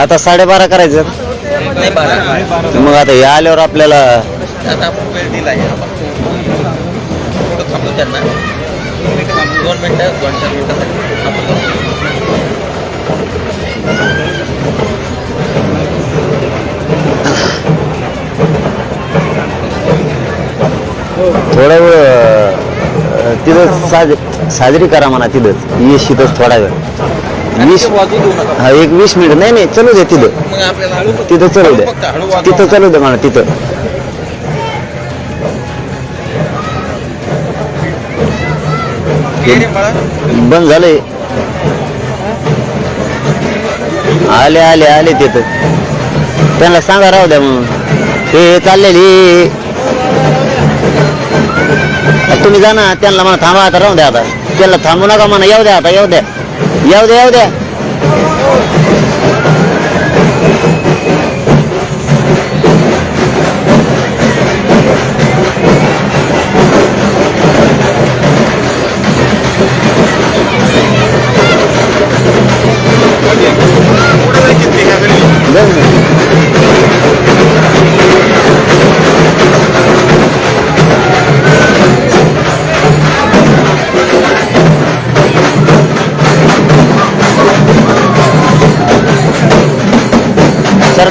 आता साडेबारा करायचं. नाही बारा. मग आता हे आल्यावर आपल्याला आता आपण वेळ दिला आहे. आपण थोडं थांबू त्यांना दोन मिनटं दोन चार मिनटासाठी थांबू थोडा वेळ तिथं साज साजरी करा म्हणा तिथंच. येस तिथंच थोडा वेळ. वीस हा एक वीस मिनिट. नाही नाही चलू दे तिथं. तिथं चलू द्या तिथं चलू दे म्हणा तिथं. बंद झालंय. आले आले आले तिथं. त्यांना सांगा राहू द्या म्हणून. हे चाललेली. तुम्ही जा ना त्यांना म्हणा थांबा आता राहू द्या आता. त्यांना थांबू नका म्हणा येऊ द्या आता येऊ द्या. येऊ द्या येऊ द्या.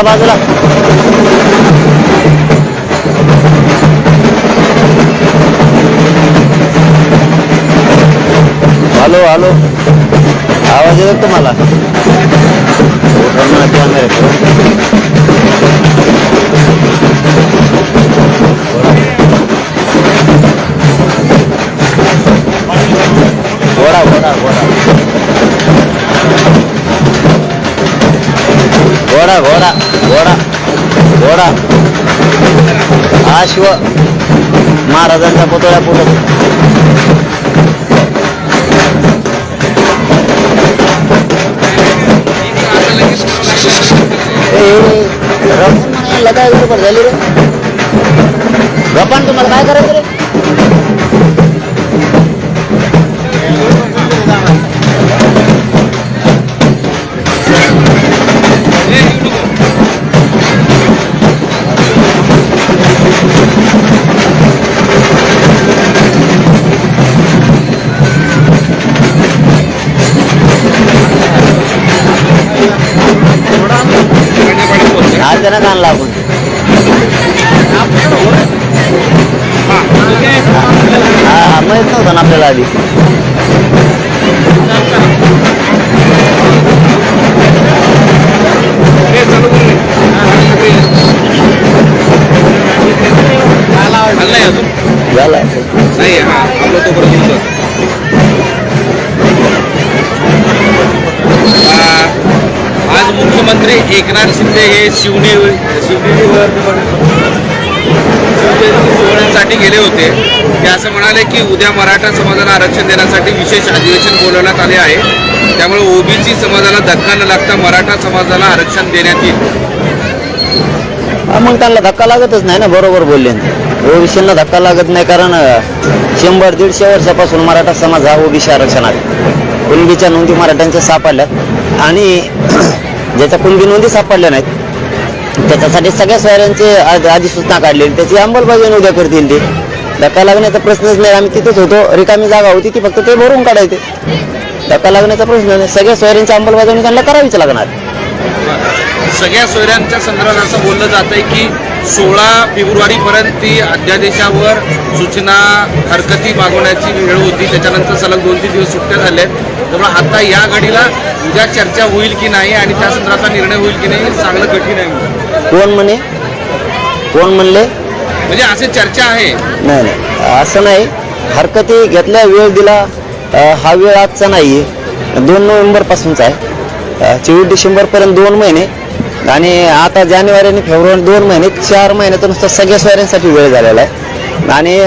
सरका बाजूला हॅलो हॅलो आवाज येतो तुम्हाला कॅमेरा घोडा घोडा घोडा घोडा घोडा घोडा. घोडा. हा शिव महाराजांच्या पुतळ्या पुढे. ए, रमण काय बरोबर झाली रे. गपान तुम्हाला काय करायचं रे? अचानक आणला आपण हा हा माहीत नव्हतं ना आपल्याला आधी. झाला. मुख्यमंत्री एकनाथ शिंदे हे शिवने शिवनेरीवर सोहळ्यासाठी गेले होते ते असं म्हणाले की उद्या मराठा समाजाला आरक्षण देण्यासाठी विशेष अधिवेशन बोलवण्यात आले आहे त्यामुळे ओबीसी समाजाला धक्का न लागता मराठा समाजाला आरक्षण देण्यात येईल मग त्यांना धक्का लागतच नाही ना बरोबर बोलले ओबीसीला धक्का लागत नाही कारण शंभर दीडशे वर्षापासून मराठा समाज हा ओबीसी आरक्षणात कुणबीच्या नोंदी मराठ्यांच्या सापडल्यात आणि ज्याच्या कुणबी नोंदी सापडल्या नाहीत. त्याच्यासाठी सगळ्या सोयऱ्यांचे आज अधिसूचना काढलेली त्याची अंमलबजावणी उद्या करतील ते. धक्का लागण्याचा प्रश्नच नाही आम्ही तिथेच होतो. रिकामी जागा होती ती फक्त ते भरून काढायचे. धक्का लागण्याचा प्रश्न नाही. सगळ्या सोयऱ्यांची अंमलबजावणी त्यांना करावीच लागणार. सगळ्या सोयऱ्यांच्या संदर्भात असं बोललं जात आहे की सोळा फेब्रुवारीपर्यंत ती अध्यादेशावर सूचना हरकती मागवण्याची वेळ होती. त्याच्यानंतर सलग दोन तीन दिवस सुट्ट्या झाल्या आहेत. त्यामुळे आता या घडीला उद्या चर्चा होईल की नाही आणि त्या संदर्भातला निर्णय होईल की नाही चांगलं कठीण आहे कोण म्हणे? कोण म्हणले? म्हणजे असे चर्चा आहे. नाही नाही. असं नाही. हरकती घेतल्या वेळ दिला हा वेळ आजचा नाही दोन नोव्हेंबर पासूनचा आहे चोवीस डिसेंबर पर्यंत दोन महिने. आणि आता जानेवारी आणि फेब्रुवारी दोन महिने चार महिन्यात नुसतं सगळ्या सोयऱ्यांसाठी वेळ झालेला आहे. आणि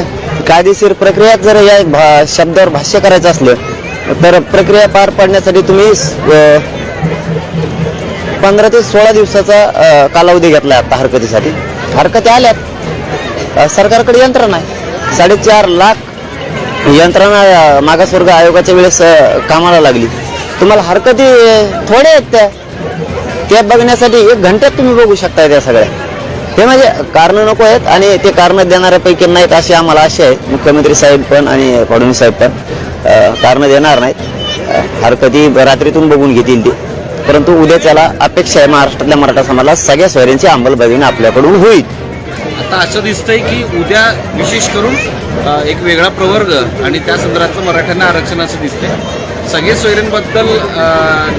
कायदेशीर प्रक्रियात जर या भा शब्दावर भाष्य करायचं असलं तर प्रक्रिया पार पाडण्यासाठी तुम्ही पंधरा ते सोळा दिवसाचा कालावधी घेतला आता हरकतीसाठी. हरकती आल्यात. सरकारकडे यंत्रणा आहे. साडेचार लाख यंत्रणा मागासवर्ग आयोगाच्या वेळेस कामाला लागली. तुम्हाला हरकती थोड्या आहेत त्या? त्या बघण्यासाठी एक घंट्यात तुम्ही बघू शकता त्या सगळ्या. हे म्हणजे कारणं नको आहेत आणि ते कारणं देणाऱ्यापैकी नाहीत अशी आम्हाला आशा आहे. मुख्यमंत्री साहेब पण आणि फडणवीस साहेब पण कारण कारणं देणार नाहीत. हरकती रात्रीतून बघून घेतील ते. परंतु उद्या त्याला अपेक्षा आहे महाराष्ट्रातल्या मराठा समाजाला सगळ्या सोयऱ्यांची अंमलबजावणी आपल्याकडून होईल. आता असं दिसतंय की उद्या विशेष करून एक वेगळा प्रवर्ग आणि त्या संदर्भातलं मराठ्यांना आरक्षण असं दिसतंय. सगळे सोयऱ्यांबद्दल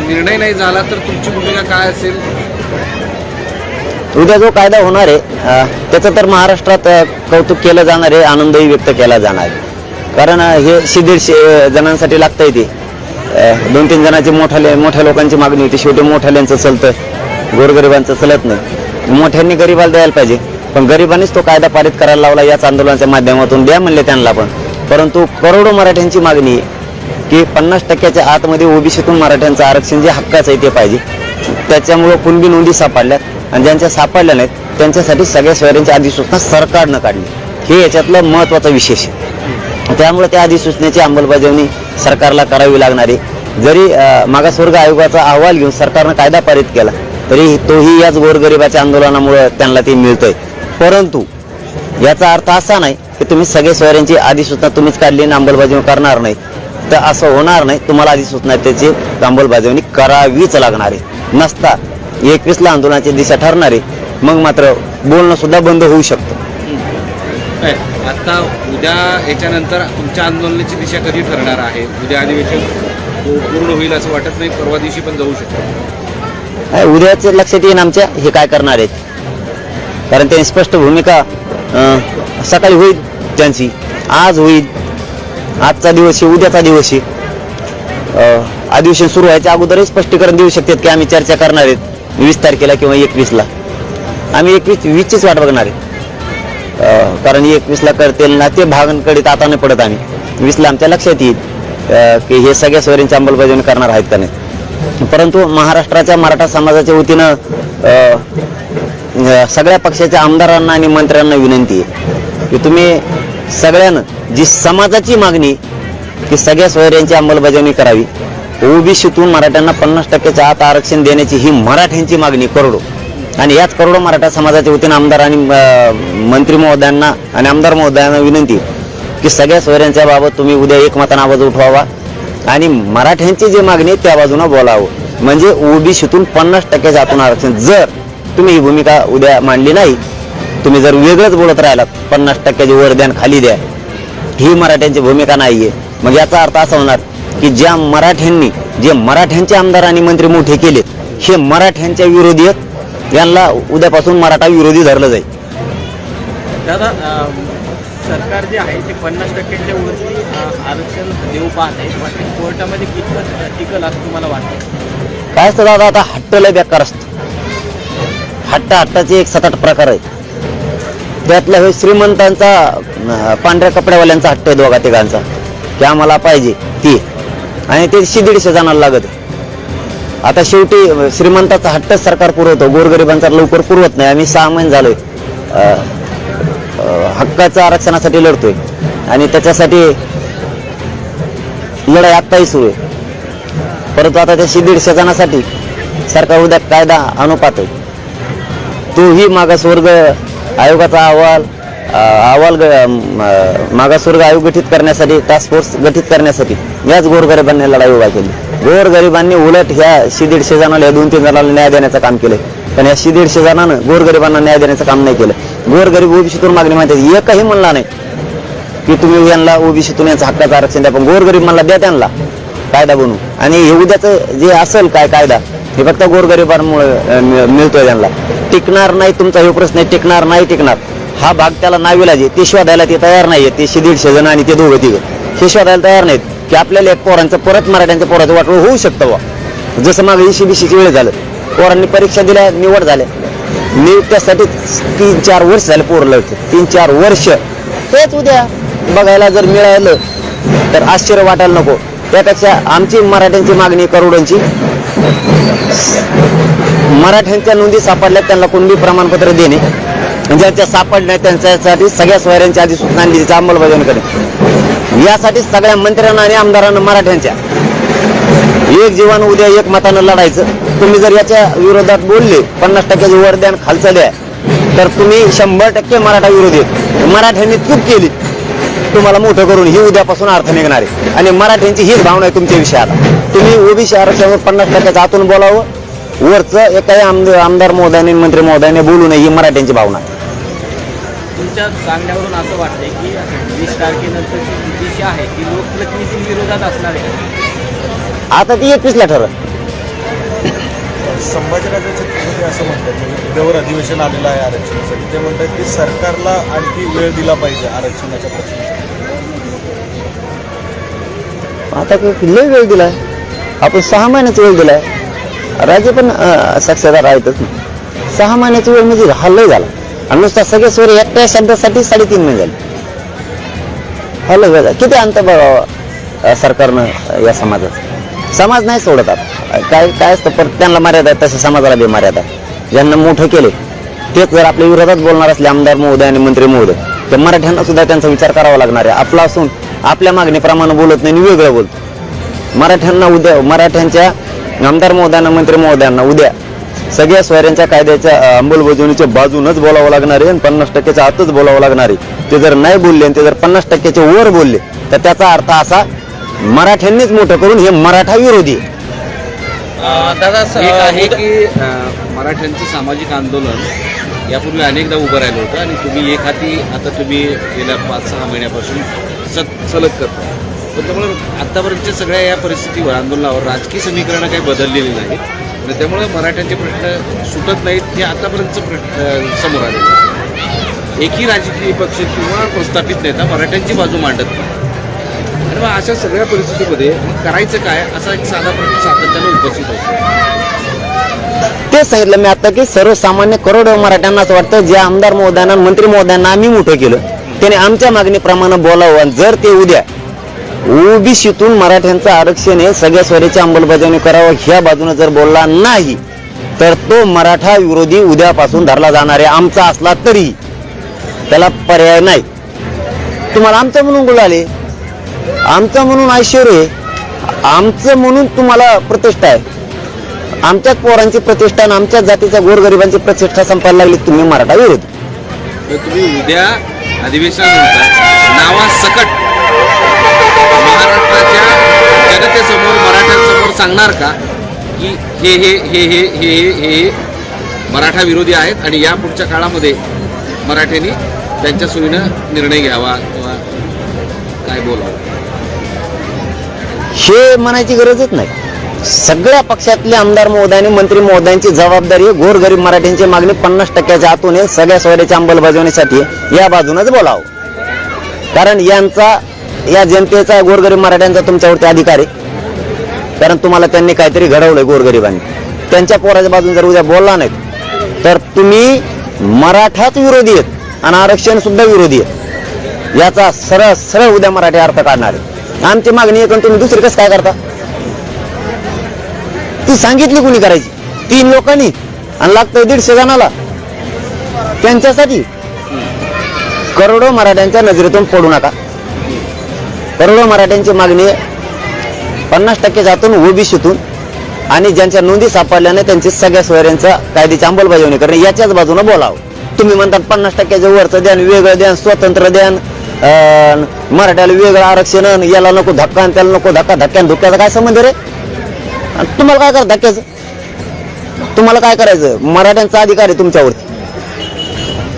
निर्णय नाही झाला तर तुमची भूमिका काय असेल? उद्या जो कायदा होणार आहे त्याचं तर महाराष्ट्रात कौतुक केलं जाणार आहे आनंदही व्यक्त केला जाणार आहे. कारण हे शे जणांसाठी लागतंय ते. दोन तीन जणांची मोठ्या मोठ्या लोकांची मागणी होती. शेवटी मोठ्याल्यांचं चलतं गोरगरिबांचं चलत नाही. मोठ्यांनी गरिबाला द्यायला पाहिजे. पण गरिबांनीच तो कायदा पारित करायला लावला याच आंदोलनाच्या माध्यमातून द्या म्हणले त्यांना पण. परंतु करोडो मराठ्यांची मागणी आहे. की पन्नास टक्क्याच्या आतमध्ये ओबीसीतून मराठ्यांचं आरक्षण जे हक्काचं आहे ते पाहिजे. त्याच्यामुळं कुणबी नोंदी सापडल्यात आणि ज्यांच्या सापडल्या नाहीत त्यांच्यासाठी सगळ्या सोयऱ्यांची अधिसूचना सरकारनं काढली. हे याच्यातलं महत्त्वाचा विशेष आहे. त्यामुळे त्या अधिसूचनेची अंमलबजावणी सरकारला करावी लागणार. आहे जरी मागासवर्ग आयोगाचा अहवाल घेऊन सरकारनं कायदा पारित केला तरी तोही याच गोरगरिबाच्या आंदोलनामुळे त्यांना ते मिळतंय. परंतु याचा अर्थ असा नाही की तुम्ही सगळे सोयऱ्यांची अधिसूचना तुम्हीच काढली आणि अंमलबजावणी करणार नाही. तर असं होणार नाही. तुम्हाला अधिसूचना त्याची अंमलबजावणी करावीच लागणार आहे. नसता एकवीसला आंदोलनाची दिशा ठरणार आहे मग मात्र बोलणं सुद्धा बंद होऊ शकतं. आता उद्या याच्यानंतर तुमच्या आंदोलनाची दिशा कधी ठरणार आहे? उद्या अधिवेशन पूर्ण होईल असं वाटत नाही परवा दिवशी पण जाऊ शकतो. उद्याच लक्षात येईन आमच्या हे काय करणार आहेत. कारण त्यांनी स्पष्ट भूमिका सकाळी होईल त्यांची आज होईल. आजचा दिवस आहे उद्याचा दिवस आहे. अधिवेशन सुरू व्हायच्या अगोदरही स्पष्टीकरण देऊ शकतात की आम्ही चर्चा करणार आहेत. वीस तारखेला किंवा एकवीसला. आम्ही एकवीस वीसचीच वाट बघणार आहे कारण एकवीसला करतील ना ते भागांकडे आता नाही पडत आम्ही. वीसला आमच्या लक्षात येईल की हे सगळ्या सोयऱ्यांची अंमलबजावणी करणार आहेत का नाही. परंतु महाराष्ट्राच्या मराठा समाजाच्या वतीनं सगळ्या पक्षाच्या आमदारांना आणि मंत्र्यांना विनंती आहे की तुम्ही सगळ्यांना जी समाजाची मागणी की सगळ्या सोयऱ्यांची अंमलबजावणी करावी. ओबीसीतून मराठ्यांना पन्नास टक्क्याच्या आत आरक्षण देण्याची ही मराठ्यांची मागणी करोडो. आणि याच करोडो मराठा समाजाच्या वतीनं आमदार आणि मंत्री महोदयांना आणि आमदार महोदयांना विनंती आहे की सगळ्या सोयऱ्यांच्या बाबत तुम्ही उद्या एकमतानं आवाज उठवावा आणि मराठ्यांची जी मागणी त्या बाजूनं बोलावं. म्हणजे ओबीसीतून पन्नास टक्क्याच्या आतून आरक्षण जर तुम्ही ही भूमिका उद्या मांडली नाही तुम्ही जर वेगळंच बोलत राहिलात पन्नास टक्क्याची वर द्या खाली द्या. ही मराठ्यांची भूमिका नाहीये. मग याचा अर्थ असा होणार की ज्या मराठ्यांनी जे मराठ्यांचे आमदार आणि मंत्री मोठे केलेत हे मराठ्यांच्या विरोधी यांना उद्यापासून मराठा विरोधी धरलं जाईल. दादा सरकार जे आहे ते पन्नास टक्क्याच्या वरती आरक्षण देऊ पाहत आहे. कोर्टामध्ये कितपत टिकल असं तुम्हाला वाटतं? काय असतं दादा आता हट्ट लय बेकार असतो. हट्ट हट्टाचे एक सात आठ प्रकार आहेत. त्यातला हे श्रीमंतांचा पांढऱ्या कपड्यावाल्यांचा हट्ट आहे दोघा तिघांचा. की आम्हाला पाहिजे ती. आणि ते शे दीडशे जणांना लागत. आता शेवटी अं, श्रीमंताचा हट्ट सरकार पुरवतो. गोरगरिबांचा लवकर पुरवत नाही. आम्ही सहा महिने झालोय. अं, अं, हक्काच्या आरक्षणासाठी लढतोय. आणि त्याच्यासाठी लढाई आत्ताही सुरू आहे. परंतु आता त्या दीडशे जणांसाठी सरकार उद्या कायदा अनुपात आहे. तोही मागासवर्ग आयोगाचा अहवाल अहवाल मागासवर्ग आयोग गठीत करण्यासाठी टास्क फोर्स गठीत करण्यासाठी याच गोरगरिबांनी लढाई उभा केली. गोरगरिबांनी उलट ह्या शे दीडशे जणांना या दोन तीन जणांना न्याय देण्याचं काम केलं. पण या शे दीडशे जणांना गोरगरिबांना न्याय देण्याचं काम नाही केलं. गोरगरीब ओबीसीतून मागणी माहिती एकही म्हणला नाही की तुम्ही यांना ओबीसीतून यांचं हक्काचं आरक्षण द्या पण गोरगरीब म्हणला द्या त्यांना कायदा बनू. आणि हे उद्याचं जे असेल काय कायदा हे फक्त गोरगरिबांमुळे मिळतोय त्यांना टिकणार नाही तुमचा हे प्रश्न टिकणार नाही टिकणार. हा भाग त्याला नाविलाज आहे ते शोधायला ते तयार नाहीये ते दीडशे जण आणि ते दोघं तिघं. हे शोधायला तयार नाहीत की आपल्याला एक पोरांचं परत मराठ्यांचं पोराचं वाटवं होऊ शकतं बा जसं मागे इशी बीशीची वेळ झालं पोरांनी परीक्षा दिल्या निवड झाल्या. मी त्यासाठी तीन चार वर्ष झाले पोरं लढते तीन चार वर्ष. तेच उद्या बघायला जर मिळालं तर आश्चर्य वाटायला नको. त्यापेक्षा आमची मराठ्यांची मागणी करोडांची. मराठ्यांच्या नोंदी सापडल्या त्यांना कुणबी प्रमाणपत्र देणे. म्हणजे ज्यांच्या सापडल्या त्यांच्यासाठी सगळ्या सोयऱ्यांची आधी सूचना तिची अंमलबजावणी करणे यासाठी सगळ्या मंत्र्यांना आणि आमदारांना मराठ्यांच्या. एक जीवन उद्या एक मतानं लढायचं. तुम्ही जर याच्या विरोधात बोलले पन्नास टक्क्याचे वर खालचं द्या तर तुम्ही शंभर टक्के मराठा विरोधी मराठ्यांनी चूक केली. तुम्हाला मोठं करून ही उद्यापासून अर्थ निघणार आहे. आणि मराठ्यांची हीच भावना आहे तुमच्या विषयात तुम्ही ओबीसी आरक्षणावर पन्नास टक्क्याचं आतून बोलावं. वरचं एकाही आमदार आमदार महोदयाने मंत्री महोदयाने बोलू नये ही मराठ्यांची भावना आहे. तुमच्या सांगण्यावरून असं वाटतंय की वीस तारखेनंतरची जी दिशा आहे ती लोकप्रतिनिधी विरोधात असणार आहे. आता ती एकवीसला ठरत संभाजीराजे छत्रपती असं म्हणतात म्हणजे उद्यावर अधिवेशन आलेलं आहे आरक्षणासाठी. ते म्हणतात की सरकारला आणखी वेळ दिला पाहिजे आरक्षणाच्या प्रश्नासाठी. आता काही लय वेळ दिलाय? आपण सहा महिन्याचा वेळ दिलाय. राजे पण अं, साक्षीदार आहेतच ना सहा महिन्याचा वेळ म्हणजे हा लय झाला. आणि नुसता सगळे स्वर एकट्या शब्दासाठी साडेतीन महिने झाले. किती अंत बघावा सरकारनं या समाजात समाज नाही सोडत आता. काय काय असतं पण त्यांना मर्यादा आहे तसं समाजाला बी मर्यादा आहे ज्यांना मोठं केले तेच जर आपल्या विरोधात बोलणार असले आमदार महोदय आणि मंत्री महोदय तर मराठ्यांना सुद्धा त्यांचा विचार करावा लागणार आहे. आपला असून आपल्या मागणीप्रमाणे बोलत नाही आणि वेगळं बोलतो. मराठ्यांना उद्या मराठ्यांच्या आमदार महोदयांना मंत्री महोदयांना उद्या सगळ्या स्वैऱ्यांच्या कायद्याच्या अंमलबजावणीच्या बाजूनच बोलावं लागणार आहे आणि पन्नास टक्क्याच्या आतच बोलावं लागणार आहे. ते जर नाही बोलले आणि ते जर पन्नास टक्क्याच्या वर बोलले तर त्याचा अर्थ असा मराठ्यांनीच मोठं करून हे मराठा विरोधी आहे. दादा की? मराठ्यांचं सामाजिक आंदोलन यापूर्वी अनेकदा उभं राहिलं होतं आणि तुम्ही एक हाती आता तुम्ही गेल्या पाच सहा महिन्यापासून सत सलग करता. पण त्यामुळे आतापर्यंतच्या सगळ्या या परिस्थितीवर आंदोलनावर राजकीय समीकरणं काही बदललेली नाही आणि त्यामुळे मराठ्यांचे प्रश्न सुटत नाहीत हे आतापर्यंतचं प्रश्न समोर आले एकही राजकीय पक्ष किंवा प्रस्थापित नेता मराठ्यांची बाजू मांडत नाही. आणि मग अशा सगळ्या परिस्थितीमध्ये करायचं काय असा एक साधा प्रश्न सातत्यानं उपस्थित होतो. ते सांगितलं मी आता की सर्वसामान्य करोडो मराठ्यांना असं वाटतं जे आमदार महोदयांना मंत्री महोदयांना आम्ही मोठं केलं. त्याने आमच्या मागणीप्रमाणे बोलावं आणि जर ते उद्या ओबीसीतून मराठ्यांचं आरक्षण हे सगळ्या स्वराची अंमलबजावणी करावं. ह्या बाजूने जर बोलला नाही तर तो मराठा विरोधी उद्यापासून धरला जाणार आहे. आमचा असला तरी त्याला पर्याय नाही. तुम्हाला आमचं म्हणून बोलाले? आमचं म्हणून ऐश्वर्य आमचं म्हणून तुम्हाला प्रतिष्ठा आहे. आमच्याच पोरांची प्रतिष्ठा आणि आमच्याच जातीच्या गोरगरिबांची प्रतिष्ठा संपायला लागली. तुम्ही मराठा विरोधी. तुम्ही उद्या अधिवेशनानंतर नावासकट महाराष्ट्राच्या जनतेसमोर मराठ्यांसमोर सांगणार का की हे हे हे हे हे हे हे मराठा विरोधी आहेत आणि या पुढच्या काळामध्ये मराठ्यांनी त्यांच्या सोयीनं निर्णय घ्यावा किंवा काय बोलावं? हे म्हणायची गरजच नाही. सगळ्या पक्षातले आमदार महोदयाने मंत्री महोदयांची जबाबदारी गोरगरीब मराठ्यांची मागणी पन्नास टक्क्याच्या आतून सगळ्या सोयऱ्याच्या अंमलबजावणीसाठी या बाजूनच बोलावं. कारण यांचा या जनतेचा गोरगरीब मराठ्यांचा तुमच्यावरती अधिकार आहे. कारण तुम्हाला त्यांनी काहीतरी घडवलंय गोरगरिबांनी. त्यांच्या पोराच्या बाजून जर उद्या बोलला नाहीत तर तुम्ही मराठाच विरोधी आहेत आणि आरक्षण सुद्धा विरोधी आहेत. याचा सरळ सरळ उद्या मराठी अर्थ काढणार आहे आमची मागणी आहे पण तुम्ही दुसरी कसं काय करता? ती सांगितली कुणी करायची? तीन लोकांनी. आणि लागतंय दीडशे जणाला. त्यांच्यासाठी करोडो मराठ्यांच्या नजरेतून पडू नका. करोडो मराठ्यांची मागणी आहे. पन्नास टक्के जातून ओबीसीतून आणि ज्यांच्या नोंदी सापडल्याने त्यांची सगळ्या सोयऱ्यांचा कायद्याची अंमलबजावणी करणे. याच्याच बाजूने बोलावं. तुम्ही म्हणतात पन्नास टक्क्याच्या वरचं द्यान वेगळं द्यान स्वतंत्र द्यान मराठ्याला वेगळं आरक्षण याला नको धक्का आणि त्याला नको धक्का धक्क्यान धुक्क्याचा काय संबंध रे? आणि तुम्हाला काय करा धक्क्याचं? तुम्हाला काय करायचं? मराठ्यांचा अधिकार आहे तुमच्यावरती.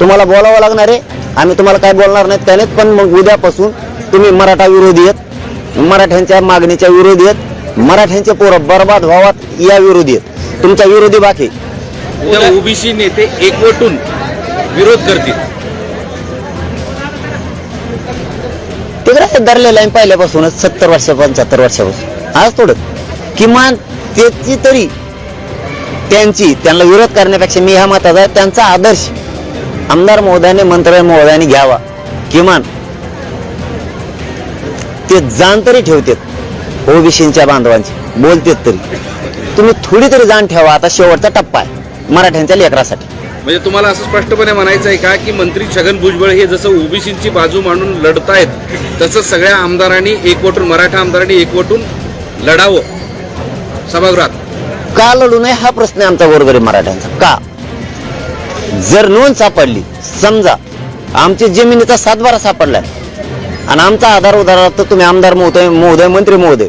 तुम्हाला बोलावं लागणार आहे. आम्ही तुम्हाला काय बोलणार नाहीत काय नाहीत पण मग उद्यापासून तुम्ही मराठा विरोधी आहेत मराठ्यांच्या मागणीच्या विरोधी आहेत मराठ्यांचे पोरं बर्बाद व्हावात या विरोधी आहेत. तुमचा विरोधी बाकी. ओबीसी नेते एकवटून विरोध करतील. तिकडे धरलेलं आहे पहिल्यापासूनच सत्तर वर्ष पंच्याहत्तर वर्षापासून. आज थोडं. किमान त्याची तरी त्यांची त्यांना विरोध करण्यापेक्षा मी ह्या मताचा त्यांचा आदर्श. आमदार महोदयाने मंत्री महोदयाने घ्यावा. किमान. ते जाण तरी ठेवतात. ओबीसीच्या बांधवांची. बोलतेत तरी. तुम्ही थोडी तरी जाण ठेवा. आता शेवटचा टप्पा आहे. मराठ्यांच्या लेकरासाठी. म्हणजे तुम्हाला असं स्पष्टपणे म्हणायचं आहे का की मंत्री छगन भुजबळ हे जसं ओबीसीची बाजू मांडून लढतायत तसं सगळ्या आमदारांनी एकवटून मराठा आमदारांनी एकवटून लढावं? सभागृहात. का लढू नये? हा प्रश्न आहे आमचा गोरगरीब मराठ्यांचा. का? जर नोंद सापडली समजा आमची जमिनीचा सातबारा सापडलाय आणि आमचा आधार उधार तर तुम्ही आमदार महोदय महोदय मंत्री महोदय.